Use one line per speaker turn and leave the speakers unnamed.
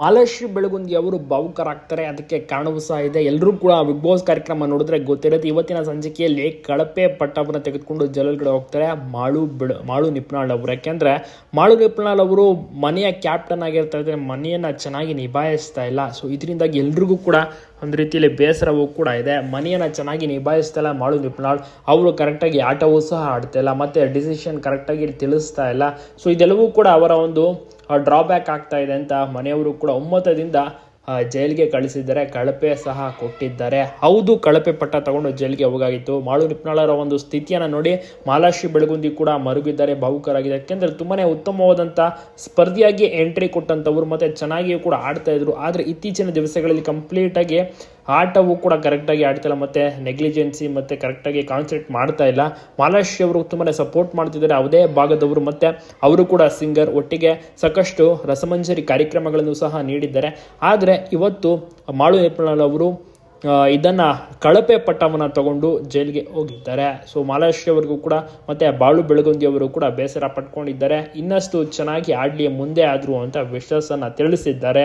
ಮಾಲಾಶ್ರೀ ಬೆಳಗುಂದಿ ಅವರು ಭಾವುಕರಾಗ್ತಾರೆ. ಅದಕ್ಕೆ ಕಾರಣವೂ ಸಹ ಇದೆ. ಎಲ್ಲರೂ ಕೂಡ ಬಿಗ್ ಬಾಸ್ ಕಾರ್ಯಕ್ರಮ ನೋಡಿದ್ರೆ ಗೊತ್ತಿರುತ್ತೆ. ಇವತ್ತಿನ ಸಂಚಿಕೆಯಲ್ಲಿ ಕಳಪೆ ಪಟ್ಟವನ್ನು ತೆಗೆದುಕೊಂಡು ಜಲಲ್ಗಡೆ ಹೋಗ್ತಾರೆ ಮಾಳು ಬಿಡ, ಮಾಳು ನಿಪ್ನಾಳ್ ಅವರು. ಯಾಕೆಂದ್ರೆ ಮಾಳು ನಿಪ್ನಾಳ್ ಅವರು ಮನೆಯ ಕ್ಯಾಪ್ಟನ್ ಆಗಿರ್ತಾ ಇದ್ರೆ ಮನೆಯನ್ನ ಚೆನ್ನಾಗಿ ನಿಭಾಯಿಸ್ತಾ ಇಲ್ಲ. ಸೊ ಇದರಿಂದಾಗಿ ಎಲ್ರಿಗೂ ಕೂಡ ಒಂದು ರೀತಿಯಲ್ಲಿ ಬೇಸರವೂ ಕೂಡ ಇದೆ. ಮನೆಯನ್ನು ಚೆನ್ನಾಗಿ ನಿಭಾಯಿಸ್ತಾ ಇಲ್ಲ ಮಾಳು ನಿಪ್ನಾಳ್. ಅವರು ಕರೆಕ್ಟಾಗಿ ಆಟವೂ ಸಹ ಆಡ್ತಾ ಇಲ್ಲ. ಮತ್ತು ಡಿಸಿಷನ್ ಕರೆಕ್ಟಾಗಿ ತಿಳಿಸ್ತಾ ಇಲ್ಲ. ಸೊ ಇದೆಲ್ಲವೂ ಕೂಡ ಅವರ ಒಂದು ಡ್ರಾಬ್ಯಾಕ್ ಆಗ್ತಾ ಇದೆ ಅಂತ ಮನೆಯವರು ಕೂಡ ಒಮ್ಮತದಿಂದ ಜೈಲಿಗೆ ಕಳಿಸಿದ್ದಾರೆ. ಕಳಪೆ ಸಹ ಕೊಟ್ಟಿದ್ದಾರೆ. ಹೌದು, ಕಳಪೆ ಪಟ್ಟ ತಗೊಂಡು ಜೈಲಿಗೆ ಹೋಗಾಗಿತ್ತು. ಮಾಳು ನಿಪ್ನಾಳರ ಒಂದು ಸ್ಥಿತಿಯನ್ನು ನೋಡಿ ಮಾಲಾಶ್ರೀ ಬೆಳಗುಂದಿ ಕೂಡ ಮರುಗಿದ್ದಾರೆ ಭಾವುಕರಾಗಿದೆ ಯಾಕೆಂದರೆ ತುಂಬಾ ಉತ್ತಮವಾದಂಥ ಸ್ಪರ್ಧಿಯಾಗಿ ಎಂಟ್ರಿ ಕೊಟ್ಟಂಥವ್ರು ಮತ್ತು ಚೆನ್ನಾಗಿಯೂ ಕೂಡ ಆಡ್ತಾ ಇದ್ರು. ಆದರೆ ಇತ್ತೀಚಿನ ದಿವಸಗಳಲ್ಲಿ ಕಂಪ್ಲೀಟಾಗಿ ಆಟವು ಕೂಡ ಕರೆಕ್ಟಾಗಿ ಆಡ್ತಿಲ್ಲ, ಮತ್ತು ನೆಗ್ಲಿಜೆನ್ಸಿ ಮತ್ತು ಕರೆಕ್ಟಾಗಿ ಕಾನ್ಸಂಟ್ರೇಟ್ ಮಾಡ್ತಾ ಇಲ್ಲ. ಮಾಲಾಶಿ ಅವರು ತುಂಬಾ ಸಪೋರ್ಟ್ ಮಾಡ್ತಿದ್ದಾರೆ. ಯಾವುದೇ ಭಾಗದವರು ಮತ್ತು ಅವರು ಕೂಡ ಸಿಂಗರ್ ಒಟ್ಟಿಗೆ ಸಾಕಷ್ಟು ರಸಮಂಜರಿ ಕಾರ್ಯಕ್ರಮಗಳನ್ನು ಸಹ ನೀಡಿದ್ದಾರೆ. ಆದರೆ ಇವತ್ತು ಮಾಳು ನಿಪ್ನಾಳ್ ಅವರು ಇದನ್ನು ಕಳಪೆ ಪಟ್ಟವನ್ನು ತಗೊಂಡು ಜೈಲಿಗೆ ಹೋಗಿದ್ದಾರೆ. ಸೊ ಮಾಲಾಶ್ರೀ ಅವರಿಗೂ ಕೂಡ ಮತ್ತೆ ಬಾಳು ಬೆಳಗುಂದಿ ಅವರು ಕೂಡ ಬೇಸರ ಪಟ್ಕೊಂಡಿದ್ದಾರೆ. ಇನ್ನಷ್ಟು ಚೆನ್ನಾಗಿ ಆಡ್ಲಿ ಮುಂದೆ ಆದ್ರು ಅಂತ ವಿಶ್ವಾಸನ ತಿಳಿಸಿದ್ದಾರೆ.